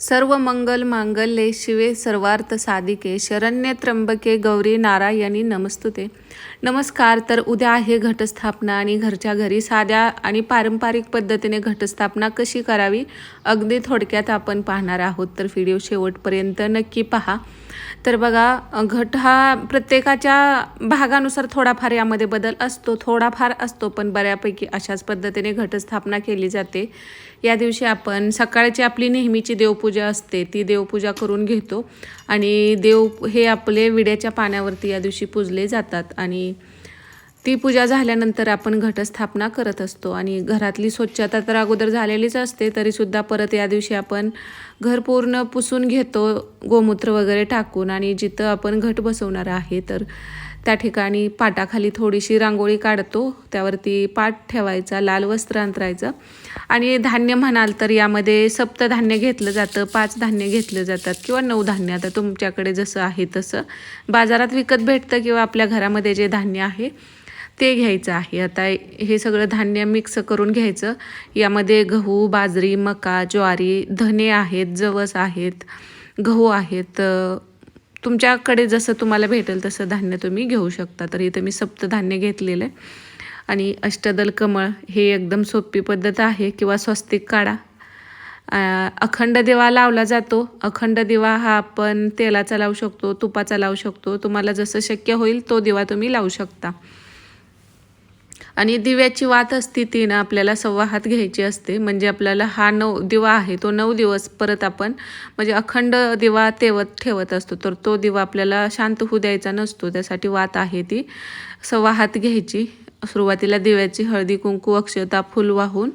सर्व मंगल मांगल्ये शिवे सर्वार्थ साधिके शरण्य त्र्यंबके गौरी नारायणी नमस्तुते. नमस्कार तर उद्या आहे घटस्थापना आणि घरच्या घरी साध्या आणि पारंपरिक पद्धतीने घटस्थापना कशी करावी अगदी थोडक्यात आपण पाहणार आहोत. तर व्हिडिओ शेवटपर्यंत नक्की पहा. तर बघा घट हा प्रत्येकाच्या भागानुसार थोडाफार यामध्ये बदल असतो थोडाफार असतो पण बऱ्यापैकी अशाच पद्धतीने घटस्थापना केली जाते. या दिवशी आपण सकाळची आपली नेहमीची देवपूजा असते ती देवपूजा करून घेतो आणि देव हे आपले विड्याच्या पाण्यावरती या दिवशी पूजले जातात आणि ती पूजा झाल्यानंतर आपण घटस्थापना करत असतो आणि घरातली स्वच्छता तर अगोदर झालेलीच असते तरीसुद्धा परत या दिवशी आपण घर पूर्ण पुसून घेतो गोमूत्र वगैरे टाकून आणि जिथं आपण घट बसवणार आहे तर त्या ठिकाणी पाटाखाली थोडीशी रांगोळी काढतो त्यावरती पाट ठेवायचा लाल वस्त्र अंतरायचं आणि धान्य म्हणाल तर यामध्ये सप्तधान्य घेतलं जातं पाच धान्य घेतलं जातात किंवा नऊ धान्य. आता तुमच्याकडे जसं आहे तसं बाजारात विकत भेटतं किंवा आपल्या घरामध्ये जे धान्य आहे ते घ्यायचं आहे. आता हे सगळं धान्य मिक्स करून घ्यायचं. यामध्ये गहू बाजरी मका ज्वारी धने आहेत जवस आहेत गहू आहेत. तुमच्याकडे जसं तुम्हाला भेटेल तसं धान्य तुम्ही घेऊ शकता. तर इथं मी सप्तधान्य घेतलेलं आहे. आणि अष्टदल कमळ हे एकदम सोपी पद्धत आहे किंवा स्वस्तिक काढा. अखंड दिवा लावला जातो. अखंड दिवा हा आपण तेलाचा लावू शकतो तुपाचा लावू शकतो. तुम्हाला जसं शक्य होईल तो दिवा तुम्ही लावू शकता. आणि दिव्याची वात असती ती ना आपल्याला सव्वा हात घ्यायची असते. म्हणजे आपल्याला हा नऊ दिवा आहे तो नऊ दिवस परत आपण म्हणजे अखंड दिवा तेवत ठेवत असतो. तर तो दिवा आपल्याला शांत होऊ द्यायचा नसतो. त्यासाठी वात आहे ती. सव्वा हात घ्यायची. सुरुवातीला दिव्याची हळदी कुंकू अक्षता फुल वाहून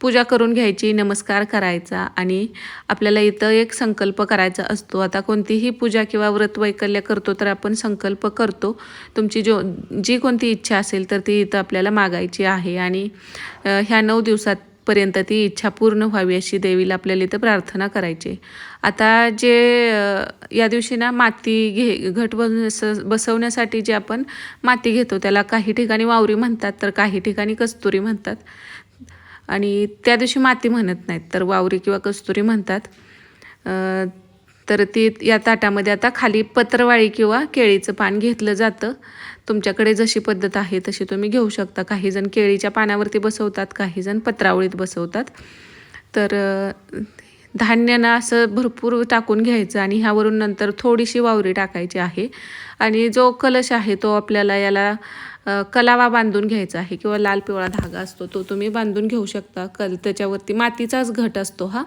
पूजा करून घ्यायची नमस्कार करायचा आणि आपल्याला इथं एक संकल्प करायचा असतो. आता कोणतीही पूजा किंवा व्रत वैकल्य करतो तर आपण संकल्प करतो. तुमची जो जी कोणती इच्छा असेल तर ती इथं आपल्याला मागायची आहे. आणि ह्या नऊ दिवसात पर्यंत ती इच्छा पूर्ण व्हावी अशी देवीला आपल्याला इथं प्रार्थना करायची. आता जे या दिवशी ना माती घे घट बस बसवण्यासाठी जे आपण माती घेतो त्याला काही ठिकाणी वावरी म्हणतात तर काही ठिकाणी कस्तुरी म्हणतात. आणि त्या दिवशी माती म्हणत नाहीत तर वावरी किंवा कस्तुरी म्हणतात. तर ती या ताटामध्ये आता खाली पत्रवाळी किंवा केळीचं पान घेतलं जातं. तुमच्याकडे जशी पद्धत आहे तशी तुम्ही घेऊ शकता. काही जण केळीच्या पानावरती बसवतात काही जण पत्रावळीत बसवतात. तर धान्यांना असं भरपूर टाकून घ्यायचं आणि ह्यावरून नंतर थोडीशी वावरी टाकायची आहे. आणि जो कलश आहे तो आपल्याला याला कलावा बांधून घ्यायचा आहे किंवा लाल पिवळा धागा असतो तो तुम्ही बांधून घेऊ शकता. कल त्याच्यावरती मातीचाच घट असतो हा.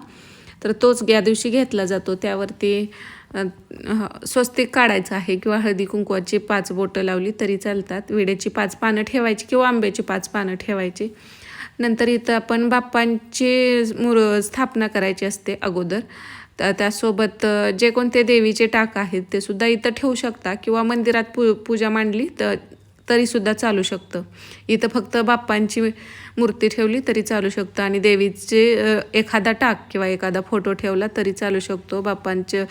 तर तोच या दिवशी घेतला जातो. त्यावरती स्वस्तिक काढायचं आहे किंवा हळदी कुंकवाची पाच बोटं लावली तरी चालतात. विड्याची पाच पानं ठेवायची किंवा आंब्याची पाच पानं ठेवायची. नंतर इथं आपण बाप्पांची मूर स्थापना करायची असते अगोदर. त्यासोबत जे कोणते देवीचे टाक आहेत ते सुद्धा इथं ठेवू शकता किंवा मंदिरात पू पूजा मांडली तर तरीसुद्धा चालू शकतं. इथं फक्त बाप्पांची मूर्ती ठेवली तरी चालू शकतं आणि देवीचे एखादा टाक किंवा एखादा फोटो ठेवला तरी चालू शकतो बाप्पांचं.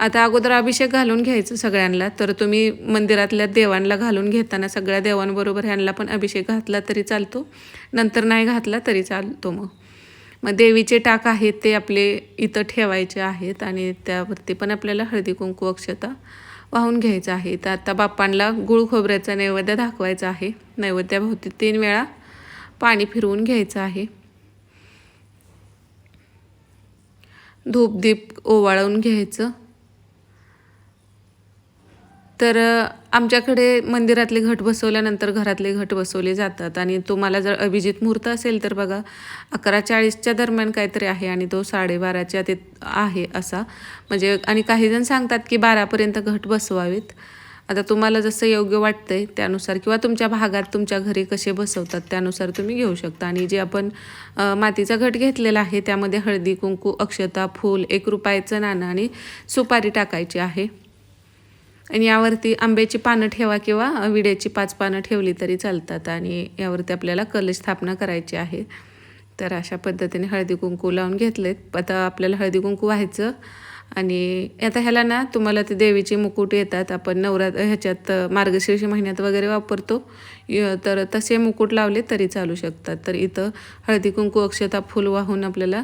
आता अगोदर अभिषेक घालून घ्यायचं सगळ्यांना तर तुम्ही मंदिरातल्या देवांना घालून घेताना सगळ्या देवांबरोबर ह्यांना पण अभिषेक घातला तरी चालतो. नंतर नाही घातला तरी चालतो मग. मग देवीचे टाक आहेत ते आपले इथं ठेवायचे आहेत आणि त्यावरती पण आपल्याला हळदी कुंकू अक्षता वाहून घ्यायचं आहे. तर आता बाप्पांना गुळ खोबऱ्याचा नैवेद्य दाखवायचा आहे. नैवेद्याभोवती तीन वेळा पाणी फिरवून घ्यायचं आहे. धूपदीप ओवाळून घ्यायचं. तर आमच्याकडे मंदिरातले घट बसवल्यानंतर घरातले घट बसवले जातात आणि तुम्हाला जर अभिजित मुहूर्त असेल तर बघा अकरा चाळीसच्या दरम्यान काहीतरी आहे आणि तो साडेबाराच्या ते आहे असा. म्हणजे आणि काही जण सांगतात की बारापर्यंत घट बसवावेत. आता तुम्हाला जसं योग्य वाटतंय त्यानुसार किंवा तुमच्या भागात तुमच्या घरी कसे बसवतात त्यानुसार तुम्ही घेऊ शकता. आणि जे आपण मातीचा घट घेतलेला आहे त्यामध्ये हळदी कुंकू अक्षता फूल एक रुपयाचं नाणं आणि सुपारी टाकायची आहे. आणि यावरती आंब्याची पानं ठेवा किंवा विड्याची पाच पानं ठेवली तरी चालतात आणि यावरती आपल्याला कलश स्थापना करायची आहे. तर अशा पद्धतीने हळदी कुंकू लावून घेतलेत. आता आपल्याला हळदी कुंकू व्हायचं आणि आता ह्याला ना तुम्हाला ते देवीचे मुकुट येतात. आपण नवरात ह्याच्यात मार्गशीर्ष महिन्यात वगैरे वापरतो. तर तसे मुकुट लावले तरी चालू शकतात. तर इथं हळदी कुंकू अक्षता फुल वाहून आपल्याला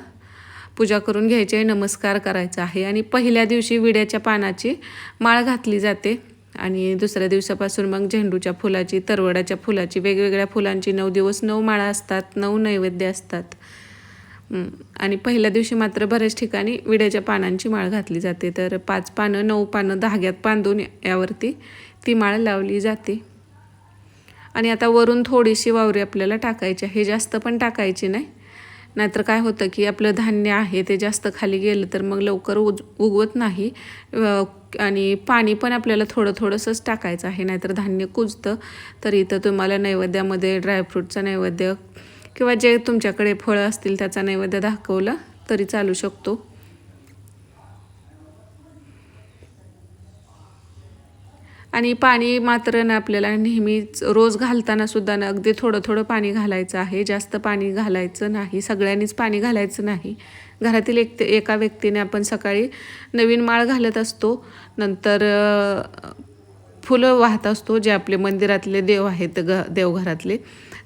पूजा करून घ्यायची आहे नमस्कार करायचा आहे. आणि पहिल्या दिवशी विड्याच्या पानाची माळ घातली जाते आणि दुसऱ्या दिवसापासून मग झेंडूच्या फुलाची तरवडाच्या फुलाची वेगवेगळ्या फुलांची नऊ दिवस नऊ माळा असतात नऊ नैवेद्य असतात. आणि पहिल्या दिवशी मात्र बऱ्याच ठिकाणी विड्याच्या पानांची माळ घातली जाते. तर पाच पानं नऊ पानं धाग्यात बांधून यावरती ती माळ लावली जाते. आणि आता वरून थोडीशी वावरी आपल्याला टाकायची आहे. जास्त पण टाकायची नाही. नाहीतर काय होतं की आपलं धान्य आहे ते जास्त खाली गेलं तर मग लवकर उज उगवत नाही. आणि पाणी पण आपल्याला थोडं थोडंसंच टाकायचं आहे. नाहीतर धान्य कुजतं. तर इथं तुम्हाला नैवेद्यामध्ये ड्रायफ्रूटचा नैवेद्य किंवा जे तुमच्याकडे फळं असतील त्याचा नैवेद्य दाखवला तरी चालू शकतो. आणि पाणी मात्र ना आपल्याला नेहमीच रोज घालताना सुद्धा ना अगदी थोडं थोडं पाणी घालायचं आहे. जास्त पाणी घालायचं नाही. सगळ्यांनीच पाणी घालायचं नाही. घरातील एक एका व्यक्तीने आपण सकाळी नवीन माळ घालत असतो. नंतर फुलं वाहत असतो जे आपले मंदिरातले देव आहेत ग देवघरातले.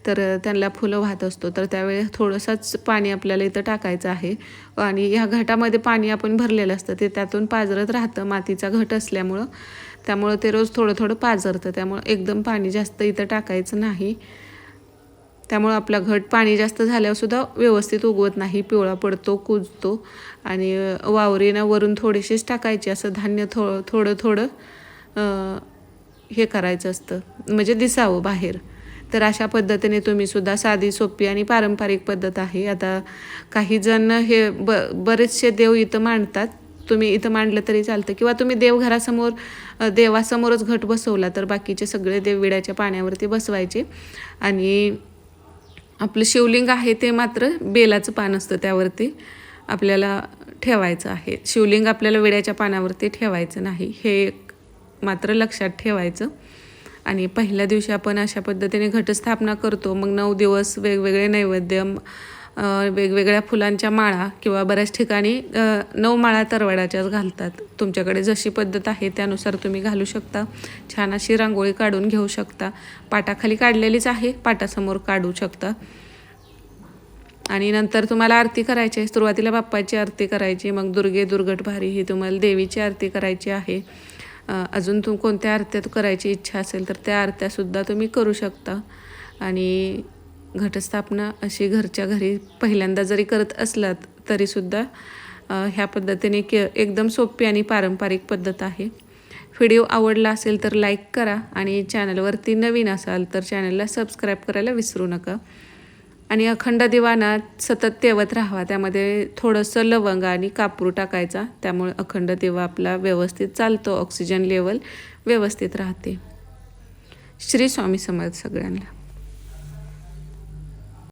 तर त्यांना फुलं वाहत असतो. तर त्यावेळी थोडंसंच पाणी आपल्याला इथं टाकायचं आहे. आणि ह्या घटामध्ये पाणी आपण भरलेलं असतं. ते त्यातून पाजरत राहतं. मातीचा घट असल्यामुळं. त्यामुळं ते रोज थोडं थोडं पाजरतं. त्यामुळं एकदम पाणी जास्त इथं टाकायचं नाही. त्यामुळं आपला घट पाणी जास्त झाल्यावरसुद्धा व्यवस्थित उगवत नाही. पिवळा पडतो कुजतो आणि वावरीनं वरून थोडीशीच टाकायची. असं धान्य थो थोडं थोडं हे करायचं असतं. म्हणजे दिसावं बाहेर. तर अशा पद्धतीने तुम्हीसुद्धा साधी सोपी आणि पारंपरिक पद्धत आहे. आता काही जण हे ब बरेचसे देव इथं मांडतात. तुम्ही इथं मांडलं तरी चालतं. किंवा तुम्ही देवघरासमोर देवासमोरच घट बसवला तर बाकीचे सगळे देव विड्याच्या पाण्यावरती बसवायचे. आणि आपलं शिवलिंग आहे ते मात्र बेलाचं पान असतं त्यावरती आपल्याला ठेवायचं आहे. शिवलिंग आपल्याला विड्याच्या पानावरती ठेवायचं नाही. हे मात्र लक्षात ठेवायचं. आणि पहिल्या दिवशी आपण अशा पद्धतीने घटस्थापना करतो. मग नऊ दिवस वेगवेगळे नैवेद्य वेगवेगळ्या फुलांच्या माळा किंवा बऱ्याच ठिकाणी नऊ माळा तरवाडाच्याच घालतात. तुमच्याकडे जशी पद्धत आहे त्यानुसार तुम्ही घालू शकता. छान अशी रांगोळी काढून घेऊ शकता. पाटाखाली काढलेलीच आहे पाटासमोर काढू शकता. आणि नंतर तुम्हाला आरती करायची आहे सुरुवातीला बाप्पाची आरती करायची मग दुर्गे दुर्गट भारी ही तुम्हाला देवीची आरती करायची आहे. अजून तुम कोणत्या आरत्या करायची इच्छा असेल तर त्या आरत्यासुद्धा तुम्ही करू शकता. आणि घटस्थापना अशी घरच्या घरी पहिल्यांदा जरी करत असलात तरीसुद्धा ह्या पद्धतीने के एकदम सोपी आणि पारंपरिक पद्धत आहे. व्हिडिओ आवडला असेल तर लाईक करा आणि चॅनलवरती नवीन असाल तर चॅनलला सबस्क्राईब करायला विसरू नका. आणि अखंड दिवाना सतत तेवत राहावा त्यामध्ये थोडंसं लवंग आणि कापूर टाकायचा त्यामुळे अखंड दिवा आपला व्यवस्थित चालतो ऑक्सिजन लेवल व्यवस्थित राहते. श्री स्वामी समर्थ सगळ्यांना.